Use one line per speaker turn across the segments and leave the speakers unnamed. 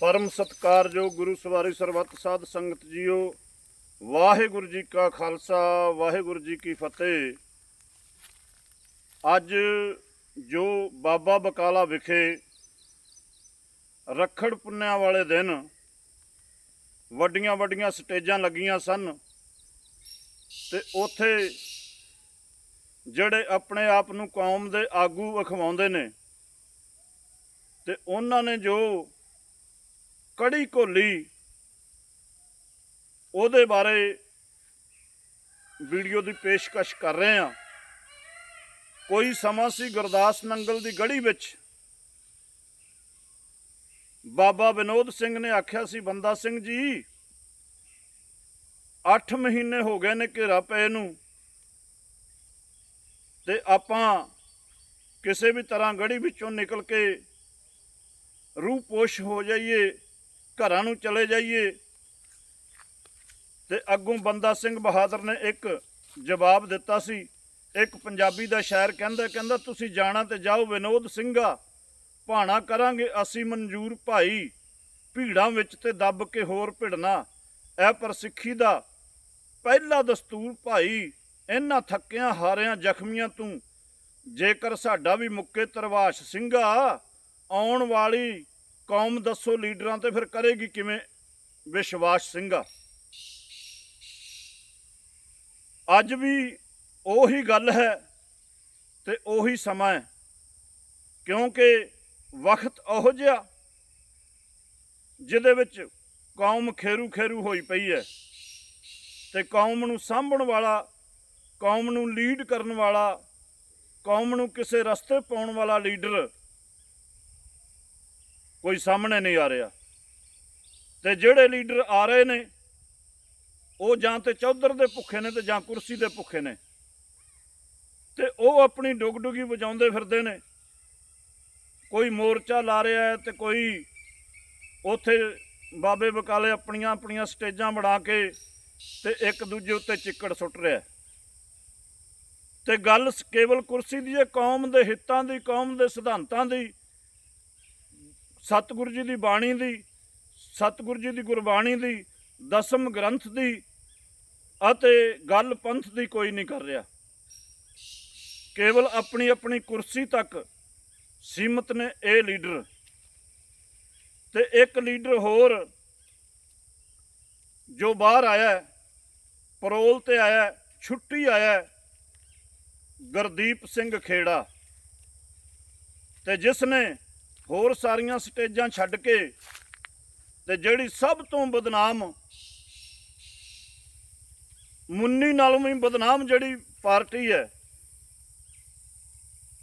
ਪਰਮ ਸਤਕਾਰਯੋਗ ਗੁਰੂ ਸਵਾਰੀ ਸਰਬੱਤ ਸਾਧ ਸੰਗਤ ਜੀਓ, ਵਾਹਿਗੁਰੂ ਜੀ ਕਾ ਖਾਲਸਾ, ਵਾਹਿਗੁਰੂ ਜੀ ਕੀ ਫਤਿਹ। ਅੱਜ ਜੋ ਬਾਬਾ ਬਕਾਲਾ ਵਿਖੇ ਰੱਖੜ ਪੁੰਨਿਆ ਵਾਲੇ ਦਿਨ ਵੱਡੀਆਂ ਵੱਡੀਆਂ ਸਟੇਜਾਂ ਲੱਗੀਆਂ ਸਨ ਤੇ ਉੱਥੇ ਜਿਹੜੇ ਆਪਣੇ ਆਪ ਨੂੰ ਕੌਮ ਦੇ ਆਗੂ ਅਖਵਾਉਂਦੇ ਨੇ ਤੇ ਉਹਨਾਂ ਨੇ ਜੋ ਕੜੀ ਘੋਲੀ। ਉਹਦੇ ਬਾਰੇ ਵੀਡੀਓ ਦੀ ਪੇਸ਼ਕਸ਼ ਕਰ ਰਹੇ ਹਾਂ। ਕੋਈ ਸਮਾਂ ਸੀ ਗੁਰਦਾਸ ਨੰਗਲ ਦੀ ਗੜੀ ਵਿੱਚ? ਬਾਬਾ ਵਿਨੋਦ ਸਿੰਘ ਨੇ ਆਖਿਆ ਸੀ, ਬੰਦਾ ਸਿੰਘ ਜੀ 8 ਮਹੀਨੇ ਹੋ ਗਏ ਨੇ ਘੇਰਾ ਪਏ ਨੂੰ। ਤੇ ਆਪਾਂ ਕਿਸੇ ਵੀ ਤਰ੍ਹਾਂ ਗੜੀ ਵਿੱਚੋਂ ਨਿਕਲ ਕੇ ਰੂਹ ਪੋਸ਼ ਹੋ ਜਾਈਏ। ਘਰਾਂ ਨੂੰ ਚਲੇ ਜਾਈਏ। ਤੇ ਅੱਗੋਂ ਬੰਦਾ ਸਿੰਘ ਬਹਾਦਰ ਨੇ ਇੱਕ ਜਵਾਬ ਦਿੱਤਾ ਸੀ। ਇੱਕ ਪੰਜਾਬੀ ਦਾ ਸ਼ਾਇਰ ਕਹਿੰਦਾ ਕਹਿੰਦਾ, ਤੁਸੀਂ ਜਾਣਾ ਤੇ ਜਾਓ ਵਿਨੋਦ ਸਿੰਘਾ। ਭਾਣਾ ਕਰਾਂਗੇ, ਅਸੀਂ ਮਨਜ਼ੂਰ ਭਾਈ। ਭੀੜਾਂ ਵਿੱਚ ਤੇ ਦੱਬ ਕੇ ਹੋਰ ਭਿੜਨਾ। ਇਹ ਪਰ ਸਿੱਖੀ ਦਾ ਪਹਿਲਾ ਦਸਤੂਰ ਭਾਈ। ਇਹਨਾਂ ਥੱਕਿਆਂ, ਹਾਰਿਆਂ, ਜ਼ਖਮੀਆਂ ਤੂੰ। ਜੇਕਰ ਸਾਡਾ ਵੀ ਮੁੱਕੇ ਤਰਵਾਸ਼ ਸਿੰਘਾ ਆਉਣ ਵਾਲੀ ਕੌਮ ਦੱਸੋ ਲੀਡਰਾਂ ਤੇ ਫਿਰ ਕਰੇਗੀ ਕਿਵੇਂ ਵਿਸ਼ਵਾਸ ਸਿੰਘਾ? ਅੱਜ ਵੀ ਉਹੀ ਗੱਲ ਹੈ ਤੇ ਉਹੀ ਸਮਾਂ ਹੈ, ਕਿਉਂਕਿ ਵਕਤ ਉਹੋ ਜਿਹਾ ਜਿਹਦੇ ਵਿੱਚ ਕੌਮ ਖੇਰੂ ਖੇਰੂ ਹੋਈ ਪਈ ਹੈ ਤੇ ਕੌਮ ਨੂੰ ਸਾਂਭਣ ਵਾਲਾ, ਕੌਮ ਨੂੰ ਲੀਡ ਕਰਨ ਵਾਲਾ, ਕੌਮ ਨੂੰ ਕਿਸੇ ਰਸਤੇ ਪਾਉਣ ਵਾਲਾ ਲੀਡਰ ਕੋਈ ਸਾਹਮਣੇ ਨਹੀਂ ਆ ਰਿਹਾ। ਤੇ ਜਿਹੜੇ ਲੀਡਰ ਆ ਰਹੇ ਨੇ, ਉਹ ਜਾਂ ਤੇ ਚੌਧਰ ਦੇ ਭੁੱਖੇ ਨੇ ਤੇ ਜਾਂ ਕੁਰਸੀ ਦੇ ਭੁੱਖੇ ਨੇ। ਤੇ ਉਹ ਆਪਣੀ ਡੁਗਡੁਗੀ ਵਜਾਉਂਦੇ ਫਿਰਦੇ ਨੇ। ਕੋਈ ਮੋਰਚਾ ਲਾ ਰਿਹਾ ਹੈ ਤੇ ਕੋਈ ਉਥੇ ਬਾਬੇ ਬਕਾਲੇ ਆਪਣੀਆਂ ਆਪਣੀਆਂ ਸਟੇਜਾਂ ਬਣਾ ਕੇ ਤੇ ਇੱਕ ਦੂਜੇ ਉੱਤੇ ਚਿੱਕੜ ਸੁੱਟ ਰਿਹਾ ਹੈ। ਤੇ ਗੱਲ ਕੇਵਲ ਕੁਰਸੀ ਦੀ ਹੈ, ਕੌਮ ਦੇ ਹਿੱਤਾਂ ਦੀ, ਕੌਮ ਦੇ ਸਿਧਾਂਤਾਂ ਦੀ ਸਤਿਗੁਰੂ ਜੀ ਦੀ ਬਾਣੀ ਦੀ ਸਤਿਗੁਰੂ ਜੀ ਦੀ ਗੁਰਬਾਣੀ ਦੀ ਦਸਮ ਗ੍ਰੰਥ ਦੀ ਅਤੇ ਗੱਲ ਪੰਥ ਦੀ ਕੋਈ ਨਹੀਂ ਕਰ ਰਿਹਾ। ਕੇਵਲ ਆਪਣੀ ਆਪਣੀ ਕੁਰਸੀ ਤੱਕ ਸੀਮਤ ਨੇ ਇਹ ਲੀਡਰ। ਤੇ ਇੱਕ ਲੀਡਰ ਹੋਰ ਜੋ ਬਾਹਰ ਆਇਆ ਪਰੋਲ ਤੇ ਆਇਆ ਛੁੱਟੀ ਆਇਆ ਹੈ, ਗੁਰਦੀਪ ਸਿੰਘ ਖੇੜਾ। ਤੇ ਜਿਸ ਨੇ ਹੋਰ ਸਾਰੀਆਂ ਸਟੇਜਾਂ ਛੱਡ ਕੇ ਤੇ ਜਿਹੜੀ ਸਭ ਤੋਂ ਬਦਨਾਮ ਮੁੰਨੀ ਨਾਲੋਂ ਵੀ ਬਦਨਾਮ ਜਿਹੜੀ ਪਾਰਟੀ ਹੈ,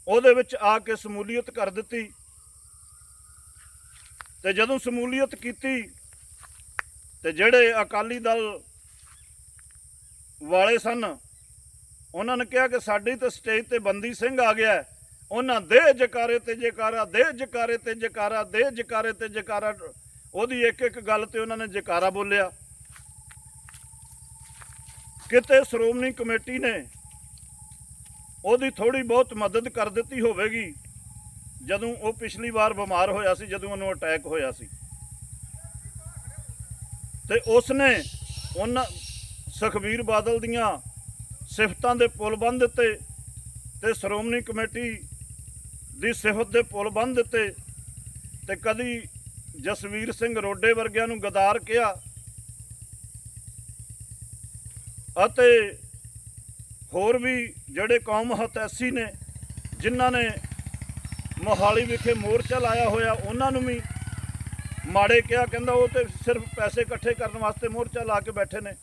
ਉਹਦੇ ਵਿੱਚ ਆ ਕੇ ਸਮੂਲੀਅਤ ਕਰ ਦਿੱਤੀ। ਤੇ ਜਦੋਂ ਸਮੂਲੀਅਤ ਕੀਤੀ, ਤੇ ਜਿਹੜੇ ਅਕਾਲੀ ਦਲ ਵਾਲੇ ਸਨ, ਉਹਨਾਂ ਨੇ ਕਿਹਾ ਕਿ ਸਾਡੀ ਤਾਂ ਸਟੇਜ ਤੇ ਬੰਦੀ ਸਿੰਘ ਆ ਗਿਆ ਉਹਨਾਂ ਦੇ ਜਕਾਰੇ ਤੇ ਜਕਾਰਾ, ਦੇ ਜਕਾਰੇ ਤੇ ਜਕਾਰਾ, ਦੇ ਜਕਾਰੇ ਤੇ ਜਕਾਰਾ। ਉਹਦੀ ਇੱਕ ਇੱਕ ਗੱਲ ਤੇ ਉਹਨਾਂ ਨੇ ਜਕਾਰਾ ਬੋਲਿਆ। ਕਿਤੇ ਸ਼੍ਰੋਮਣੀ ਕਮੇਟੀ ਨੇ ਉਹਦੀ ਥੋੜੀ ਬਹੁਤ ਮਦਦ ਕਰ ਦਿੱਤੀ ਹੋਵੇਗੀ, ਜਦੋਂ ਉਹ ਪਿਛਲੀ ਵਾਰ ਬਿਮਾਰ ਹੋਇਆ ਸੀ, ਜਦੋਂ ਉਹਨੂੰ ਅਟੈਕ ਹੋਇਆ ਸੀ। ਤੇ ਉਸਨੇ ਉਹਨਾਂ ਸੁਖਬੀਰ ਬਾਦਲ ਦੀਆਂ ਸਿਫਤਾਂ ਦੇ ਪੁਲ ਬੰਨ ਦਿੱਤੇ ਤੇ ਸ਼੍ਰੋਮਣੀ ਕਮੇਟੀ ਦੀ ਸਿਹਤ ਦੇ ਪੁਲ ਬੰਨ ਦਿੱਤੇ ਤੇ ਕਦੀ ਜਸਵੀਰ ਸਿੰਘ ਰੋਡੇ ਵਰਗਿਆਂ ਨੂੰ ਗਦਾਰ ਕਿਹਾ ਅਤੇ ਹੋਰ ਵੀ ਜਿਹੜੇ ਕੌਮ ਹਤੈਸੀ ਨੇ, ਜਿਨ੍ਹਾਂ ਨੇ ਮੋਹਾਲੀ ਵਿਖੇ ਮੋਰਚਾ ਲਾਇਆ ਹੋਇਆ, ਉਹਨਾਂ ਨੂੰ ਵੀ ਮਾੜੇ ਕਿਹਾ। ਕਹਿੰਦਾ ਉਹ ਤੇ ਸਿਰਫ ਪੈਸੇ ਇਕੱਠੇ ਕਰਨ ਵਾਸਤੇ ਮੋਰਚਾ ਲਾ ਕੇ ਬੈਠੇ ਨੇ।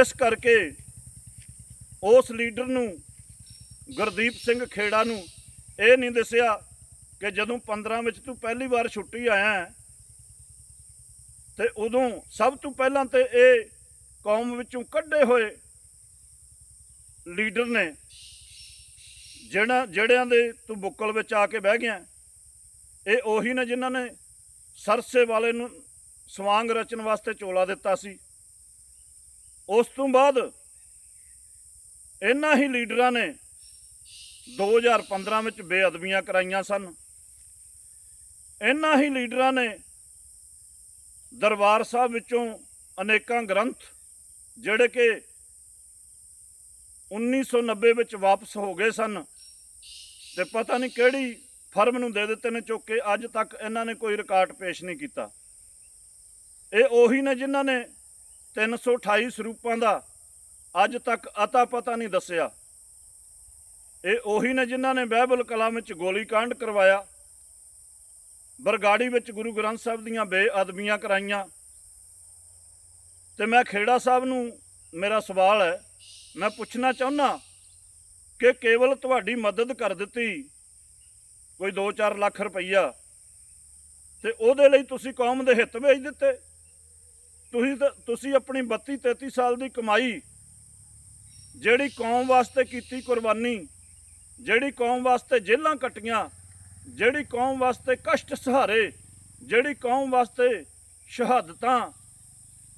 ਇਸ ਕਰਕੇ ਉਸ ਲੀਡਰ ਨੂੰ ਗੁਰਦੀਪ ਸਿੰਘ ਖੇੜਾ ਨੂੰ ਇਹ ਨਹੀਂ ਦੱਸਿਆ ਕਿ ਜਦੋਂ 15 ਵਿੱਚ ਤੂੰ ਪਹਿਲੀ ਵਾਰ ਛੁੱਟੀ ਆਇਆ ਹੈ, ਤੇ ਉਦੋਂ ਸਭ ਤੋਂ ਪਹਿਲਾਂ ਤੇ ਇਹ ਕੌਮ ਵਿੱਚੋਂ ਕੱਢੇ ਹੋਏ ਲੀਡਰ ਨੇ ਜਿਹੜਾ ਜਿਹੜਿਆਂ ਦੇ ਤੂੰ ਬੁੱਕਲ ਵਿੱਚ ਆ ਕੇ ਬਹਿ ਗਿਆ ਇਹ ਉਹੀ ਨੇ ਜਿਨ੍ਹਾਂ ਨੇ ਸਰਸੇ ਵਾਲੇ ਨੂੰ ਸਵਾਂਗ ਰਚਣ ਵਾਸਤੇ ਚੋਲਾ ਦਿੱਤਾ ਸੀ। ਉਸ ਤੋਂ ਬਾਅਦ ਇਹਨਾਂ ਹੀ ਲੀਡਰਾਂ ਨੇ 2015 ਵਿੱਚ ਬੇਅਦਬੀਆਂ ਕਰਾਈਆਂ ਸਨ। ਇਹਨਾਂ ਹੀ ਲੀਡਰਾਂ ਨੇ ਦਰਬਾਰ ਸਾਹਿਬ ਵਿੱਚੋਂ ਅਨੇਕਾਂ ਗ੍ਰੰਥ, ਜਿਹੜੇ ਕਿ 1990 ਵਿੱਚ ਵਾਪਸ ਹੋ ਗਏ ਸਨ ਤੇ ਪਤਾ ਨਹੀਂ ਕਿਹੜੀ ਫਰਮ ਨੂੰ ਦੇ ਦਿੱਤੇ ਨੇ, ਚੁੱਕ ਕੇ ਅੱਜ ਤੱਕ ਇਹਨਾਂ ਨੇ ਕੋਈ ਰਿਕਾਰਡ ਪੇਸ਼ ਨਹੀਂ ਕੀਤਾ। ਇਹ ਉਹੀ ਨੇ ਜਿਨ੍ਹਾਂ ਨੇ 328 ਸਰੂਪਾਂ ਦਾ ਅੱਜ ਤੱਕ ਅਤਾ ਪਤਾ ਨਹੀਂ ਦੱਸਿਆ। ਇਹ ਉਹੀ ਨੇ ਜਿਨ੍ਹਾਂ ਨੇ ਬਾਈਬਲ ਕਲਾਮ ਵਿੱਚ ਗੋਲੀकांड ਕਰਵਾਇਆ। ਬਰਗਾੜੀ ਵਿੱਚ ਗੁਰੂ ਗ੍ਰੰਥ ਸਾਹਿਬ ਦੀਆਂ ਬੇਅਦਬੀਆਂ ਕਰਾਈਆਂ। ਤੇ ਮੈਂ ਖੇੜਾ ਸਾਹਿਬ ਨੂੰ ਮੇਰਾ ਸਵਾਲ ਹੈ, ਮੈਂ ਪੁੱਛਣਾ ਚਾਹੁੰਦਾ ਕਿ ਕੇਵਲ ਤੁਹਾਡੀ ਮਦਦ ਕਰ ਦਿੱਤੀ ਕੋਈ 2-4 ਲੱਖ ਰੁਪਈਆ, ਤੇ ਉਹਦੇ ਲਈ ਤੁਸੀਂ ਕੌਮ ਦੇ ਹਿੱਤ ਵੇਚ ਦਿੱਤੇ। ਤੁਸੀਂ ਤਾਂ- ਤੁਸੀਂ ਆਪਣੀ 32 33 ਸਾਲ ਦੀ ਕਮਾਈ, ਜਿਹੜੀ ਕੌਮ ਵਾਸਤੇ ਕੀਤੀ ਕੁਰਬਾਨੀ ਜਿਹੜੀ ਕੌਮ ਵਾਸਤੇ ਜੇਲ੍ਹਾਂ ਕੱਟੀਆਂ, ਜਿਹੜੀ ਕੌਮ ਵਾਸਤੇ ਕਸ਼ਟ ਸਹਾਰੇ, ਜਿਹੜੀ ਕੌਮ ਵਾਸਤੇ ਸ਼ਹਾਦਤਾਂ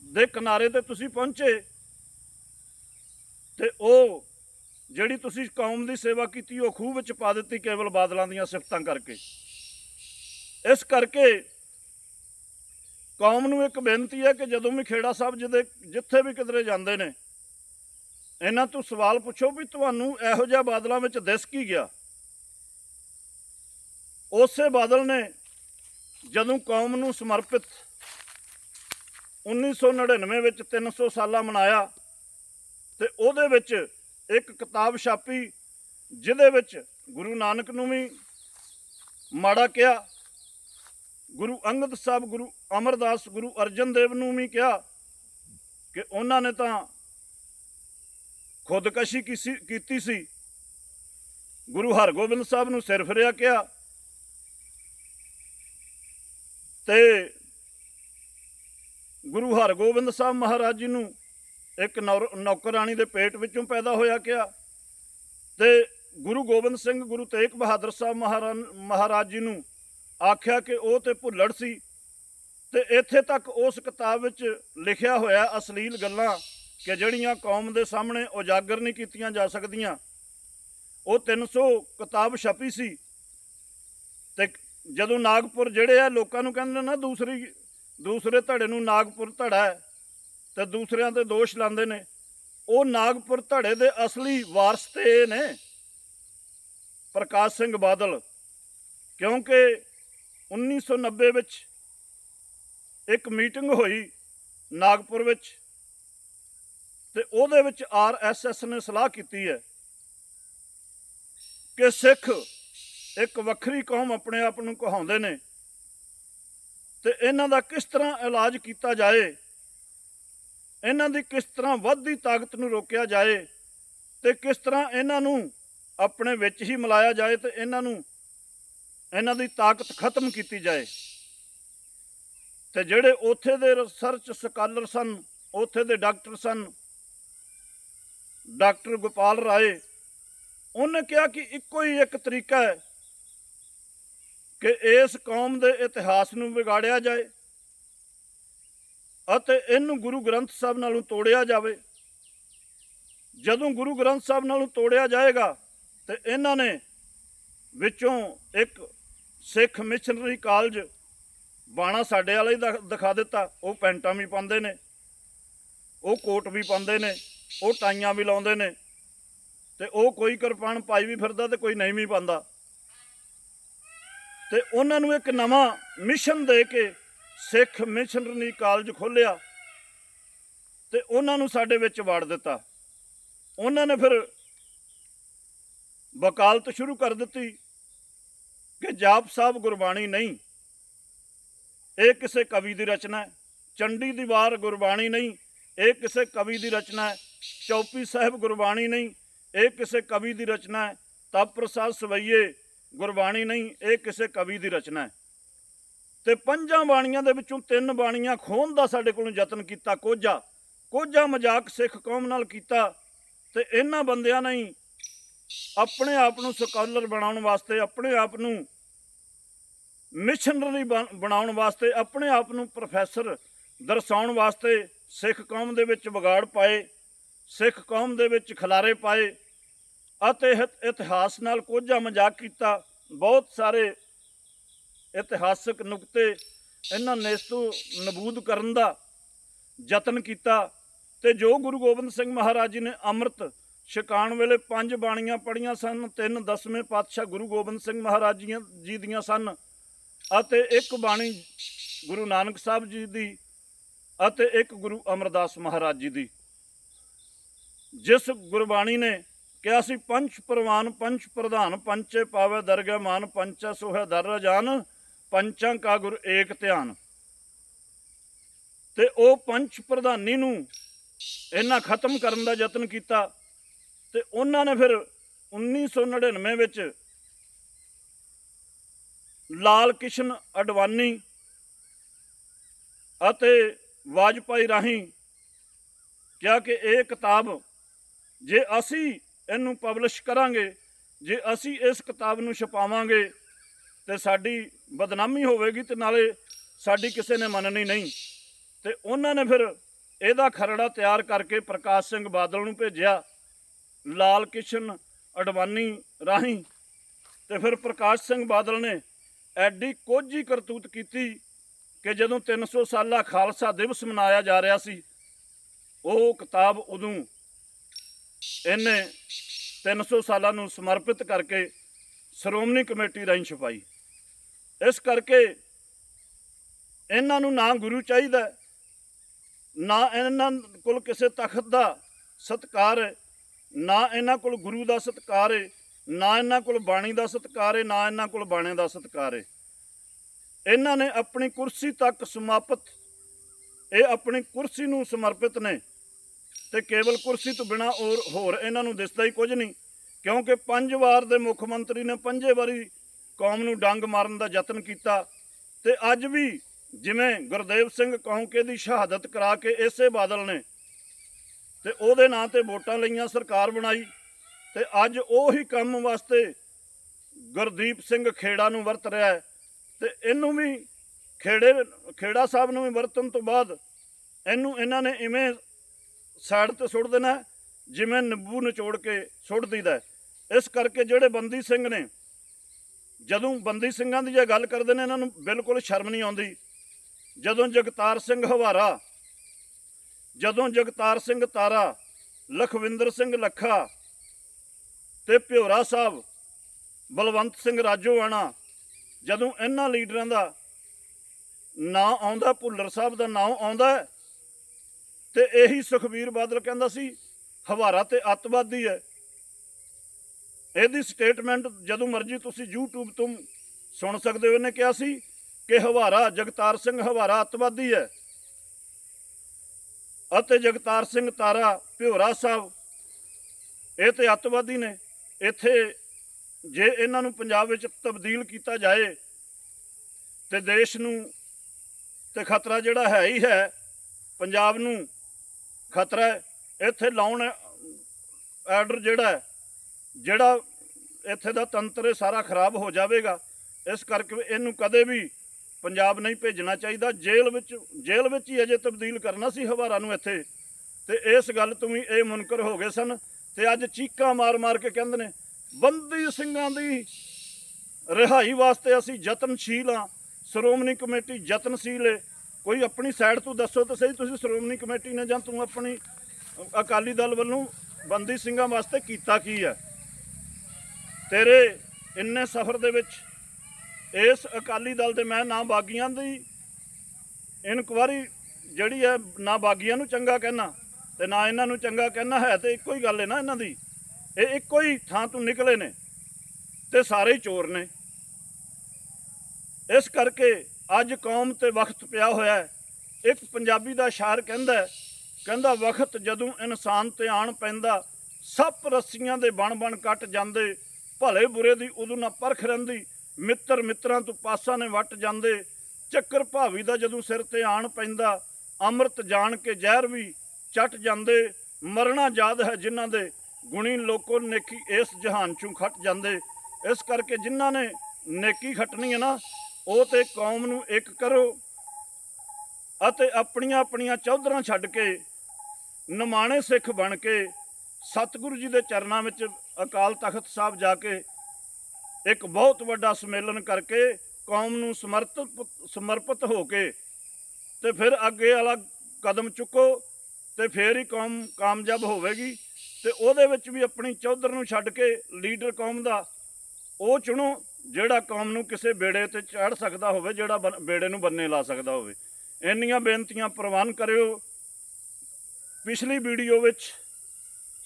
ਦੇ ਕਿਨਾਰੇ ਤੇ ਤੁਸੀਂ ਪਹੁੰਚੇ, ਤੇ ਉਹ ਜਿਹੜੀ ਤੁਸੀਂ ਕੌਮ ਦੀ ਸੇਵਾ ਕੀਤੀ, ਉਹ ਖੂਹ ਵਿੱਚ ਪਾ ਦਿੱਤੀ ਕੇਵਲ ਬਾਦਲਾਂ ਦੀਆਂ ਸਿਫਤਾਂ ਕਰਕੇ। ਇਸ ਕਰਕੇ ਕੌਮ ਨੂੰ ਇੱਕ ਬੇਨਤੀ ਹੈ ਕਿ ਜਦੋਂ ਵੀ ਖੇੜਾ ਸਾਹਿਬ ਜਿਹਦੇ ਜਿੱਥੇ ਵੀ ਕਿਧਰੇ ਜਾਂਦੇ ਨੇ ਇਹਨਾਂ ਤੋਂ ਸਵਾਲ ਪੁੱਛੋ ਵੀ ਤੁਹਾਨੂੰ ਇਹੋ ਜਿਹਾ ਬਾਦਲਾਂ ਵਿੱਚ ਦਿਸ ਕੀ ਗਿਆ? ਉਸੇ ਬਾਦਲ ਨੇ ਜਦੋਂ ਕੌਮ ਨੂੰ ਸਮਰਪਿਤ 1999 ਵਿੱਚ 300 ਸਾਲਾ ਮਨਾਇਆ ਤੇ ਉਹਦੇ ਵਿੱਚ ਇੱਕ ਕਿਤਾਬ ਛਾਪੀ ਜਿਹਦੇ ਵਿੱਚ ਗੁਰੂ ਨਾਨਕ ਨੂੰ ਵੀ ਮਾੜਾ ਕਿਹਾ, ਗੁਰੂ ਅੰਗਦ ਸਾਹਿਬ, ਗੁਰੂ ਅਮਰਦਾਸ, ਗੁਰੂ ਅਰਜਨ ਦੇਵ ਨੂੰ ਵੀ ਕਿਹਾ ਕਿ ਉਹਨਾਂ ਨੇ ਤਾਂ ਖੁਦਕਸ਼ੀ ਕੀਤੀ ਸੀ। ਗੁਰੂ ਹਰਗੋਬਿੰਦ ਸਾਹਿਬ ਨੂੰ ਸਿਰ ਫਿਰਿਆ ਕਿਹਾ ਤੇ ਗੁਰੂ ਹਰਗੋਬਿੰਦ ਸਾਹਿਬ ਮਹਾਰਾਜ ਜੀ ਨੂੰ ਇੱਕ ਨੌਰ- ਨੌਕਰਾਣੀ ਦੇ ਪੇਟ ਵਿੱਚੋਂ ਪੈਦਾ ਹੋਇਆ ਕਿਹਾ ਤੇ ਗੁਰੂ ਗੋਬਿੰਦ ਸਿੰਘ, ਗੁਰੂ ਤੇਗ ਬਹਾਦਰ ਸਾਹਿਬ ਮਹਾਰਾਨ- ਮਹਾਰਾਜ ਜੀ ਨੂੰ ਆਖਿਆ ਕਿ ਉਹ ਤੇ ਭੁੱਲੜ ਸੀ ਤੇ ਇੱਥੇ ਤੱਕ ਉਸ ਕਿਤਾਬ ਵਿੱਚ ਲਿਖਿਆ ਹੋਇਆ ਅਸਲੀਲ ਗੱਲਾਂ ਕਿ ਜਿਹੜੀਆਂ ਕੌਮ ਦੇ ਸਾਹਮਣੇ ਉਜਾਗਰ ਨਹੀਂ ਕੀਤੀਆਂ ਜਾ ਸਕਦੀਆਂ, ਉਹ 300 ਕਿਤਾਬ ਛਪੀ ਸੀ ਤੇ ਜਦੋਂ ਨਾਗਪੁਰ ਜਿਹੜੇ ਆ, ਲੋਕਾਂ ਨੂੰ ਕਹਿੰਦੇ ਨੇ ਨਾ ਦੂਸਰੀ, ਦੂਸਰੇ ਧੜੇ ਨੂੰ ਨਾਗਪੁਰ ਧੜਾ ਹੈ ਤੇ ਦੂਸਰਿਆਂ ਤੇ ਦੋਸ਼ ਲਾਉਂਦੇ ਨੇ, ਉਹ ਨਾਗਪੁਰ ਧੜੇ ਦੇ ਅਸਲੀ ਵਾਰਸ ਤੇ ਇਹ ਨੇ, ਪ੍ਰਕਾਸ਼ ਸਿੰਘ ਬਾਦਲ। ਕਿਉਂਕਿ 1990 ਵਿੱਚ ਇੱਕ ਮੀਟਿੰਗ ਹੋਈ ਨਾਗਪੁਰ ਵਿੱਚ ਤੇ ਉਹਦੇ ਵਿੱਚ ਆਰਐਸਐਸ ਨੇ ਸਲਾਹ ਕੀਤੀ ਹੈ ਕਿ ਸਿੱਖ ਇੱਕ ਵੱਖਰੀ ਕੌਮ ਆਪਣੇ ਆਪ ਨੂੰ ਕਹਾਉਂਦੇ ਨੇ ਤੇ ਇਹਨਾਂ ਦਾ ਕਿਸ ਤਰ੍ਹਾਂ ਇਲਾਜ ਕੀਤਾ ਜਾਏ, ਇਹਨਾਂ ਦੀ ਕਿਸ ਤਰ੍ਹਾਂ ਵੱਧਦੀ ਤਾਕਤ ਨੂੰ ਰੋਕਿਆ ਜਾਏ ਤੇ ਕਿਸ ਤਰ੍ਹਾਂ ਇਹਨਾਂ ਨੂੰ ਆਪਣੇ ਵਿੱਚ ਹੀ ਮਿਲਾਇਆ ਜਾਏ ਤੇ ਇਹਨਾਂ ਨੂੰ ਇਹਨਾਂ ਦੀ ਤਾਕਤ ਖਤਮ ਕੀਤੀ ਜਾਏ। ਤੇ ਜਿਹੜੇ ਉੱਥੇ ਦੇ ਰਿਸਰਚ ਸਕਾਲਰ ਸਨ, ਉੱਥੇ ਦੇ ਡਾਕਟਰ ਸਨ ਡਾਕਟਰ ਗੋਪਾਲ ਰਾਏ, ਉਹਨੇ ਕਿਹਾ ਕਿ ਇੱਕੋ ਹੀ ਇੱਕ ਤਰੀਕਾ ਹੈ ਕਿ ਇਸ ਕੌਮ ਦੇ ਇਤਿਹਾਸ ਨੂੰ ਵਿਗਾੜਿਆ ਜਾਏ ਅਤੇ ਇਹਨੂੰ ਗੁਰੂ ਗ੍ਰੰਥ ਸਾਹਿਬ ਨਾਲੋਂ ਤੋੜਿਆ ਜਾਵੇ। ਜਦੋਂ ਗੁਰੂ ਗ੍ਰੰਥ ਸਾਹਿਬ ਨਾਲੋਂ ਤੋੜਿਆ ਜਾਏਗਾ ਤੇ ਇਹਨਾਂ ਨੇ ਵਿੱਚੋਂ ਇੱਕ ਸਿੱਖ ਮਿਸ਼ਨਰੀ ਕਾਲਜ ਬਾਣਾ ਸਾਡੇ ਵਾਲਾ ਹੀ ਦਿਖਾ ਦਿੱਤਾ। ਉਹ ਪੈਂਟਾਂ ਵੀ ਪਾਉਂਦੇ ਨੇ, ਉਹ ਕੋਟ ਵੀ ਪਾਉਂਦੇ ਨੇ। ਉਹ ਟਾਈਆਂ ਵੀ ਲਾਉਂਦੇ ਨੇ ਤੇ ਉਹ ਕੋਈ ਕਿਰਪਾਨ ਪਾਈ ਵੀ ਫਿਰਦਾ ਤੇ ਕੋਈ ਨਹੀਂ ਵੀ ਪਾਉਂਦਾ। ਤੇ ਉਹਨਾਂ ਨੂੰ ਇੱਕ ਨਵਾਂ ਮਿਸ਼ਨ ਦੇ ਕੇ ਸਿੱਖ ਮਿਸ਼ਨਰੀ ਕਾਲਜ ਖੋਲ੍ਹਿਆ ਤੇ ਉਹਨਾਂ ਨੂੰ ਸਾਡੇ ਵਿੱਚ ਵਾੜ ਦਿੱਤਾ। ਉਹਨਾਂ ਨੇ ਫਿਰ ਵਕਾਲਤ ਸ਼ੁਰੂ ਕਰ ਦਿੱਤੀ ਕਿ ਜਾਪ ਸਾਹਿਬ ਗੁਰਬਾਣੀ ਨਹੀਂ, ਇਹ ਕਿਸੇ ਕਵੀ ਦੀ ਰਚਨਾ ਹੈ। ਚੰਡੀ ਦੀ ਵਾਰ ਗੁਰਬਾਣੀ ਨਹੀਂ, ਇਹ ਕਿਸੇ ਕਵੀ ਦੀ ਰਚਨਾ ਹੈ। ਚੌਪੀ ਸਾਹਿਬ ਗੁਰਬਾਣੀ ਨਹੀਂ, ਇਹ ਕਿਸੇ ਕਵੀ ਦੀ ਰਚਨਾ ਹੈ। ਤਪ ਪ੍ਰਸਾਦ ਸਵਈਏ, ਗੁਰਬਾਣੀ ਨਹੀਂ, ਇਹ ਕਿਸੇ ਕਵੀ ਦੀ ਰਚਨਾ ਹੈ। ਤੇ ਪੰਜਾਂ ਬਾਣੀਆਂ ਦੇ ਵਿੱਚੋਂ ਤਿੰਨ ਬਾਣੀਆਂ ਖੋਹਣ ਦਾ ਸਾਡੇ ਕੋਲੋਂ ਯਤਨ ਕੀਤਾ, ਕੋਝਾ। ਕੋਝਾ ਮਜ਼ਾਕ ਸਿੱਖ ਕੌਮ ਨਾਲ ਕੀਤਾ ਤੇ ਇਹਨਾਂ ਬੰਦਿਆਂ ਨੇ ਆਪਣੇ ਆਪ ਨੂੰ ਸਕਾਲਰ ਬਣਾਉਣ ਵਾਸਤੇ, ਆਪਣੇ ਆਪ ਨੂੰ ਮਿਸ਼ਨਰੀ ਬਣ- ਬਣਾਉਣ ਵਾਸਤੇ, ਆਪਣੇ ਆਪ ਨੂੰ ਪ੍ਰੋਫੈਸਰ ਦਰਸਾਉਣ ਵਾਸਤੇ ਸਿੱਖ ਕੌਮ ਦੇ ਵਿੱਚ ਵਿਗਾੜ ਪਾਏ। ਸਿੱਖ ਕੌਮ ਦੇ ਵਿੱਚ ਖਲਾਰੇ ਪਾਏ ਅਤੇ ਇਤਿਹਾਸ ਨਾਲ ਕੋਝਾ ਮਜ਼ਾਕ ਕੀਤਾ। ਬਹੁਤ ਸਾਰੇ ਇਤਿਹਾਸਕ ਨੁਕਤੇ ਇਹਨਾਂ ਨੇ ਇਸ ਤੋਂ ਨਬੂਦ ਕਰਨ ਦਾ ਯਤਨ ਕੀਤਾ ਤੇ ਜੋ ਗੁਰੂ ਗੋਬਿੰਦ ਸਿੰਘ ਮਹਾਰਾਜ ਜੀ ਨੇ ਅੰਮ੍ਰਿਤ ਛਕਾਉਣ ਵੇਲੇ ਪੰਜ ਬਾਣੀਆਂ ਪੜੀਆਂ ਸਨ, ਤਿੰਨ ਦਸਵੇਂ ਪਾਤਸ਼ਾਹ ਗੁਰੂ ਗੋਬਿੰਦ ਸਿੰਘ ਮਹਾਰਾਜ ਜੀਆਂ- ਜੀ ਦੀਆਂ ਸਨ ਅਤੇ ਇੱਕ ਬਾਣੀ ਗੁਰੂ ਨਾਨਕ ਸਾਹਿਬ ਜੀ ਦੀ ਅਤੇ ਇੱਕ ਗੁਰੂ ਅਮਰਦਾਸ ਮਹਾਰਾਜ ਜੀ ਦੀ। ਜਿਸ ਗੁਰਬਾਣੀ ਨੇ ਕਿਹਾ ਸੀ ਪੰਚ ਪ੍ਰਵਾਨ ਪੰਚ ਪ੍ਰਧਾਨ ਪੰਚੇ ਪਾਵੇ ਦਰਗਹਿ ਮਾਨ ਪੰਚਾ ਸੋਹੈ ਦਰ ਜਾਨ ਪੰਚਾਂ ਕਾ ਗੁਰ ਏਕ ਧਿਆਨ। ਤੇ ਉਹ ਪੰਚ ਪ੍ਰਧਾਨੀ ਨੂੰ ਇਹਨਾਂ ਖਤਮ ਕਰਨ ਦਾ ਯਤਨ ਕੀਤਾ ਤੇ ਉਹਨਾਂ ਨੇ ਫਿਰ 1999 ਵਿੱਚ ਲਾਲ ਕਿਸ਼ਨ ਅਡਵਾਨੀ ਅਤੇ ਵਾਜਪਾਈ ਰਾਹੀਂ ਕਿਹਾ ਕਿ ਇਹ ਕਿਤਾਬ ਜੇ ਅਸੀਂ ਇਹਨੂੰ ਪਬਲਿਸ਼ ਕਰਾਂਗੇ, ਜੇ ਅਸੀਂ ਇਸ ਕਿਤਾਬ ਨੂੰ ਛਪਾਵਾਂਗੇ, ਤੇ ਸਾਡੀ ਬਦਨਾਮੀ ਹੋਵੇਗੀ ਤੇ ਨਾਲੇ ਸਾਡੀ ਕਿਸੇ ਨੇ ਮੰਨਣੀ ਨਹੀਂ। ਤੇ ਉਹਨਾਂ ਨੇ ਫਿਰ ਇਹਦਾ ਖਰੜਾ ਤਿਆਰ ਕਰਕੇ ਪ੍ਰਕਾਸ਼ ਸਿੰਘ ਬਾਦਲ ਨੂੰ ਭੇਜਿਆ, ਲਾਲ ਕਿਸ਼ਨ ਅਡਵਾਨੀ ਰਾਹੀਂ। ਤੇ ਫਿਰ ਪ੍ਰਕਾਸ਼ ਸਿੰਘ ਬਾਦਲ ਨੇ ਐਡੀ ਕੋਝੀ ਕਰਤੂਤ ਕੀਤੀ ਕਿ ਜਦੋਂ 300 ਸਾਲਾ ਖਾਲਸਾ ਦਿਵਸ ਮਨਾਇਆ ਜਾ ਰਿਹਾ ਸੀ, ਉਹ ਕਿਤਾਬ ਉਦੋਂ ਇਹਨੇ 300 ਸਾਲਾਂ ਨੂੰ ਸਮਰਪਿਤ ਕਰਕੇ ਸ਼੍ਰੋਮਣੀ ਕਮੇਟੀ ਰਾਹੀਂ ਛਪਾਈ। ਇਸ ਕਰਕੇ ਇਹਨਾਂ ਨੂੰ ਨਾ ਗੁਰੂ ਚਾਹੀਦਾ, ਨਾ ਇਹਨਾਂ ਕੋਲ ਕਿਸੇ ਤਖਤ ਦਾ ਸਤਕਾਰ ਹੈ, ਨਾ ਇਹਨਾਂ ਕੋਲ ਗੁਰੂ ਦਾ ਸਤਕਾਰ ਹੈ, ਨਾ ਇਹਨਾਂ ਕੋਲ ਬਾਣੀ ਦਾ ਸਤਕਾਰ ਹੈ, ਨਾ ਇਹਨਾਂ ਕੋਲ ਬਾਣੇ ਦਾ ਸਤਕਾਰ ਹੈ। ਇਹਨਾਂ ਨੇ ਆਪਣੀ ਕੁਰਸੀ ਤੱਕ ਸਮਾਪਤ, ਇਹ ਆਪਣੀ ਕੁਰਸੀ ਨੂੰ ਸਮਰਪਿਤ ਨੇ। ਤੇ ਕੇਵਲ ਕੁਰਸੀ ਤੋਂ ਬਿਨਾ ਔਰ ਹੋਰ ਇਹਨਾਂ ਨੂੰ ਦਿਸਦਾ ਹੀ ਕੁਝ ਨਹੀਂ, ਕਿਉਂਕਿ ਪੰਜ ਵਾਰ ਦੇ ਮੁੱਖ ਮੰਤਰੀ ਨੇ ਪੰਜੇ ਵਾਰੀ ਕੌਮ ਨੂੰ ਡੰਗ ਮਾਰਨ ਦਾ ਯਤਨ ਕੀਤਾ ਤੇ ਅੱਜ ਵੀ ਜਿਵੇਂ ਗੁਰਦੇਵ ਸਿੰਘ ਕੌਂਕੇ ਦੀ ਸ਼ਹਾਦਤ ਕਰਾ ਕੇ ਇਸੇ ਬਾਦਲ ਨੇ ਤੇ ਉਹਦੇ ਨਾਂ ਤੇ ਵੋਟਾਂ ਲਈਆਂ ਸਰਕਾਰ ਬਣਾਈ ਤੇ ਅੱਜ ਉਹੀ ਕੰਮ ਵਾਸਤੇ ਗੁਰਦੀਪ ਸਿੰਘ ਖੇੜਾ ਨੂੰ ਵਰਤ ਰਿਹਾ ਹੈ ਤੇ ਇਹਨੂੰ ਵੀ ਖੇੜੇ, ਖੇੜਾ ਸਾਹਿਬ ਨੂੰ ਵੀ ਵਰਤਣ ਤੋਂ ਬਾਅਦ ਇਹਨੂੰ, ਇਹਨਾਂ ਨੇ ਇਵੇਂ ਸਾਈਡ ਤੇ ਸੁੱਟ ਦੇਣਾ ਜਿਵੇਂ ਨਿੰਬੂ ਨਿਚੋੜ ਕੇ ਸੁੱਟ ਦਈਦਾ ਇਸ ਕਰਕੇ ਜਿਹੜੇ ਬੰਦੀ ਸਿੰਘ ਨੇ, ਜਦੋਂ ਬੰਦੀ ਸਿੰਘਾਂ ਦੀ ਜੇ ਗੱਲ ਕਰਦੇ ਨੇ, ਇਹਨਾਂ ਨੂੰ ਬਿਲਕੁਲ ਸ਼ਰਮ ਨਹੀਂ ਆਉਂਦੀ। ਜਦੋਂ ਜਗਤਾਰ ਸਿੰਘ ਹਵਾਰਾ, ਜਦੋਂ ਜਗਤਾਰ ਸਿੰਘ ਤਾਰਾ, ਲਖਵਿੰਦਰ ਸਿੰਘ ਲੱਖਾ ਤੇ ਭਿਉਰਾ ਸਾਹਿਬ, ਬਲਵੰਤ ਸਿੰਘ ਰਾਜੋਆਣਾ, ਜਦੋਂ ਇਹਨਾਂ ਲੀਡਰਾਂ ਦਾ ਨਾਂ ਆਉਂਦਾ, ਭੁੱਲਰ ਸਾਹਿਬ ਦਾ ਨਾਂ ਆਉਂਦਾ ਤੇ ਇਹੀ ਸੁਖਬੀਰ ਬਾਦਲ ਕਹਿੰਦਾ ਸੀ, ਹਵਾਰਾ ਤੇ ਅੱਤਵਾਦੀ ਹੈ। ਇਹਦੀ ਸਟੇਟਮੈਂਟ ਜਦੋਂ ਮਰਜ਼ੀ ਤੁਸੀਂ YouTube ਤੋਂ ਸੁਣ ਸਕਦੇ ਹੋ ਇਹਨੇ ਕਿਹਾ ਸੀ ਕਿ ਹਵਾਰਾ, ਜਗਤਾਰ ਸਿੰਘ ਹਵਾਰਾ ਅੱਤਵਾਦੀ ਹੈ। ਅਤੇ ਜਗਤਾਰ ਸਿੰਘ ਤਾਰਾ ਭਿਓਰਾ ਸਾਹਿਬ, ਇਹ ਤੇ ਅੱਤਵਾਦੀ ਨੇ। ਇੱਥੇ ਜੇ ਇਹਨਾਂ ਨੂੰ ਪੰਜਾਬ ਵਿੱਚ ਤਬਦੀਲ ਕੀਤਾ ਜਾਏ, ਤੇ ਦੇਸ਼ ਨੂੰ ਤੇ ਖਤਰਾ ਜਿਹੜਾ ਹੈ ਹੀ ਹੈ, ਪੰਜਾਬ ਨੂੰ ਖਤਰਾ ਹੈ। ਇੱਥੇ ਲਾਉਣ ਆਰਡਰ ਜਿਹੜਾ ਜਿਹੜਾ ਇੱਥੇ ਦਾ ਤੰਤਰ ਹੈ, ਸਾਰਾ ਖਰਾਬ ਹੋ ਜਾਵੇਗਾ। ਇਸ ਕਰਕੇ ਇਹਨੂੰ ਕਦੇ ਵੀ ਪੰਜਾਬ ਨਹੀਂ ਭੇਜਣਾ ਚਾਹੀਦਾ। ਜੇਲ੍ਹ ਵਿੱਚ ਜੇਲ੍ਹ ਵਿੱਚ ਹੀ ਅਜੇ ਤਬਦੀਲ ਕਰਨਾ ਸੀ ਹਵਾਰਾ ਨੂੰ ਇੱਥੇ। ਤੇ ਇਸ ਗੱਲ ਤੋਂ ਵੀ ਇਹ ਮੁਨਕਰ ਹੋ ਗਏ ਸਨ ਤੇ ਅੱਜ ਚੀਕਾਂ ਮਾਰ-ਮਾਰ ਕੇ ਕਹਿੰਦੇ ਨੇ, ਬੰਦੀ ਸਿੰਘਾਂ ਦੀ ਰਿਹਾਈ ਵਾਸਤੇ ਅਸੀਂ ਯਤਨਸ਼ੀਲ ਹਾਂ। ਸ਼੍ਰੋਮਣੀ ਕਮੇਟੀ ਯਤਨਸ਼ੀਲ ਹੈ। ਕੋਈ ਆਪਣੀ ਸਾਈਡ ਤੋਂ ਦੱਸੋ ਤਾਂ ਸਹੀ, ਤੁਸੀਂ ਸ਼੍ਰੋਮਣੀ ਕਮੇਟੀ ਨੇ ਜਾਂ ਤੂੰ ਆਪਣੀ ਅਕਾਲੀ ਦਲ ਵੱਲੋਂ ਬੰਦੀ ਸਿੰਘਾਂ ਵਾਸਤੇ ਕੀਤਾ ਕੀ ਹੈ? ਤੇਰੇ ਇੰਨੇ ਸਫ਼ਰ ਦੇ ਵਿੱਚ ਇਸ ਅਕਾਲੀ ਦਲ ਦੇ ਮੈਂ ਨਾ ਬਾਗੀਆਂ ਦੀ ਇਨਕੁਆਰੀ ਜਿਹੜੀ ਹੈ, ਨਾ ਬਾਗੀਆਂ ਨੂੰ ਚੰਗਾ ਕਹਿਣਾ ਤੇ ਨਾ ਇਹਨਾਂ ਨੂੰ ਚੰਗਾ ਕਹਿਣਾ ਹੈ ਤੇ ਇੱਕੋ ਹੀ ਗੱਲ ਹੈ ਨਾ ਇਹਨਾਂ ਦੀ। ਇਹ ਇੱਕੋ ਹੀ ਥਾਂ ਤੋਂ ਨਿਕਲੇ ਨੇ ਤੇ ਸਾਰੇ ਹੀ ਚੋਰ ਨੇ। ਇਸ ਕਰਕੇ ਅੱਜ ਕੌਮ ਤੇ ਵਕਤ ਪਿਆ ਹੋਇਆ ਹੈ। ਇੱਕ ਪੰਜਾਬੀ ਦਾ ਸ਼ਾਇਰ ਕਹਿੰਦਾ ਕਹਿੰਦਾ, ਵਕਤ ਜਦੋਂ ਇਨਸਾਨ ਤੇ ਆਣ ਪੈਂਦਾ, ਸੱਪ ਰੱਸੀਆਂ ਦੇ ਬਣ ਬਣ ਕੱਟ ਜਾਂਦੇ, ਭਲੇ ਬੁਰੇ ਦੀ ਉਦੋਂ ਨਾ ਪਰਖ ਰਹਿੰਦੀ, ਮਿੱਤਰ ਮਿੱਤਰਾਂ ਤੋਂ ਪਾਸਾ ਨੇ ਵੱਟ ਜਾਂਦੇ, ਚੱਕਰ ਭਾਵੀ ਦਾ ਜਦੋਂ ਸਿਰ ਤੇ ਆਣ ਪੈਂਦਾ, ਅੰਮ੍ਰਿਤ ਜਾਣ ਕੇ ਜ਼ਹਿਰ ਵੀ ਚੱਟ ਜਾਂਦੇ, ਮਰਨਾ ਯਾਦ ਹੈ ਜਿਨ੍ਹਾਂ ਦੇ, ਗੁਣੀ ਲੋਕੋ ਨੇਕੀ ਇਸ ਜਹਾਨ ਚੋਂ ਖੱਟ ਜਾਂਦੇ। ਇਸ ਕਰਕੇ ਜਿਨ੍ਹਾਂ ਨੇ ਨੇਕੀ ਖੱਟਣੀ ਹੈ ਨਾ ਉਹ ਤੇ ਕੌਮ ਨੂੰ ਇੱਕ ਕਰੋ ਅਤੇ ਆਪਣੀਆਂ ਆਪਣੀਆਂ ਚੌਧਰਾਂ ਛੱਡ ਕੇ ਨਿਮਾਣੇ ਸਿੱਖ ਬਣ ਕੇ ਸਤਿਗੁਰੂ ਜੀ ਦੇ ਚਰਨਾਂ ਵਿੱਚ ਅਕਾਲ ਤਖਤ ਸਾਹਿਬ ਜਾ ਕੇ ਇੱਕ ਬਹੁਤ ਵੱਡਾ ਸੰਮੇਲਨ ਕਰਕੇ ਕੌਮ ਨੂੰ ਸਮਰਪਿਤ ਸਮਰਪਿਤ ਹੋ ਕੇ ਤੇ ਫਿਰ ਅੱਗੇ ਵਾਲਾ ਕਦਮ ਚੁੱਕੋ ਤੇ ਫਿਰ ਹੀ ਕੌਮ ਕਾਮਯਾਬ ਹੋਵੇਗੀ ਤੇ ਉਹਦੇ ਵਿੱਚ ਵੀ ਆਪਣੀ ਚੌਧਰ ਨੂੰ ਛੱਡ ਕੇ ਲੀਡਰ ਕੌਮ ਦਾ ਉਹ ਚੁਣੋ ਜਿਹੜਾ ਕੌਮ ਨੂੰ ਕਿਸੇ ਬੇੜੇ ਤੇ ਚੜ ਸਕਦਾ ਹੋਵੇ, ਜਿਹੜਾ ਬੇੜੇ ਨੂੰ ਬੰਨੇ ਲਾ ਸਕਦਾ ਹੋਵੇ। ਇੰਨੀਆਂ ਬੇਨਤੀਆਂ ਪ੍ਰਵਾਨ ਕਰਿਓ। ਪਿਛਲੀ ਵੀਡੀਓ ਵਿੱਚ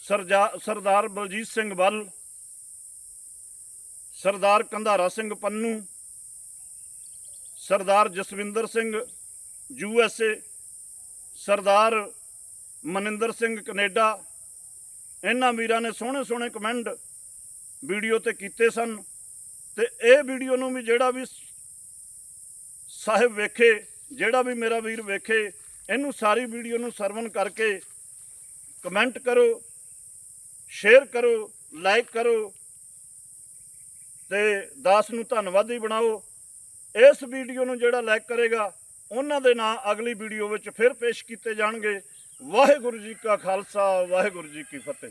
Sarja- Sardar Baljit Singh Bal Sardar Kandhara Singh Pannu, Sardar Jaswinder Singh U S A, Sardar Maninder Singh Canada, ਇਹਨਾਂ ਵੀਰਾਂ ਨੇ ਸੋਹਣੇ ਸੋਹਣੇ ਕਮੈਂਟ ਵੀਡੀਓ ਤੇ ਕੀਤੇ ਸਨ ਤੇ ਇਹ ਵੀਡੀਓ ਨੂੰ ਵੀ ਜਿਹੜਾ ਵੀ ਸਾਹਿਬ ਵੇਖੇ, ਜਿਹੜਾ ਵੀ ਮੇਰਾ ਵੀਰ ਵੇਖੇ, ਇਹਨੂੰ ਸਾਰੀ ਵੀਡੀਓ ਨੂੰ ਸਰਵਨ ਕਰਕੇ ਕਮੈਂਟ ਕਰੋ, ਸ਼ੇਅਰ ਕਰੋ, ਲਾਈਕ ਕਰੋ ਤੇ ਦਾਸ ਨੂੰ ਧੰਨਵਾਦੀ ਬਣਾਓ। ਇਸ ਵੀਡੀਓ ਨੂੰ ਜਿਹੜਾ ਲਾਈਕ ਕਰੇਗਾ, ਉਹਨਾਂ ਦੇ ਨਾਂ ਅਗਲੀ ਵੀਡੀਓ ਵਿੱਚ ਫਿਰ ਪੇਸ਼ ਕੀਤੇ ਜਾਣਗੇ। ਵਾਹਿਗੁਰੂ ਜੀ ਕਾ ਖਾਲਸਾ, ਵਾਹਿਗੁਰੂ ਜੀ ਕੀ ਫਤਿਹ।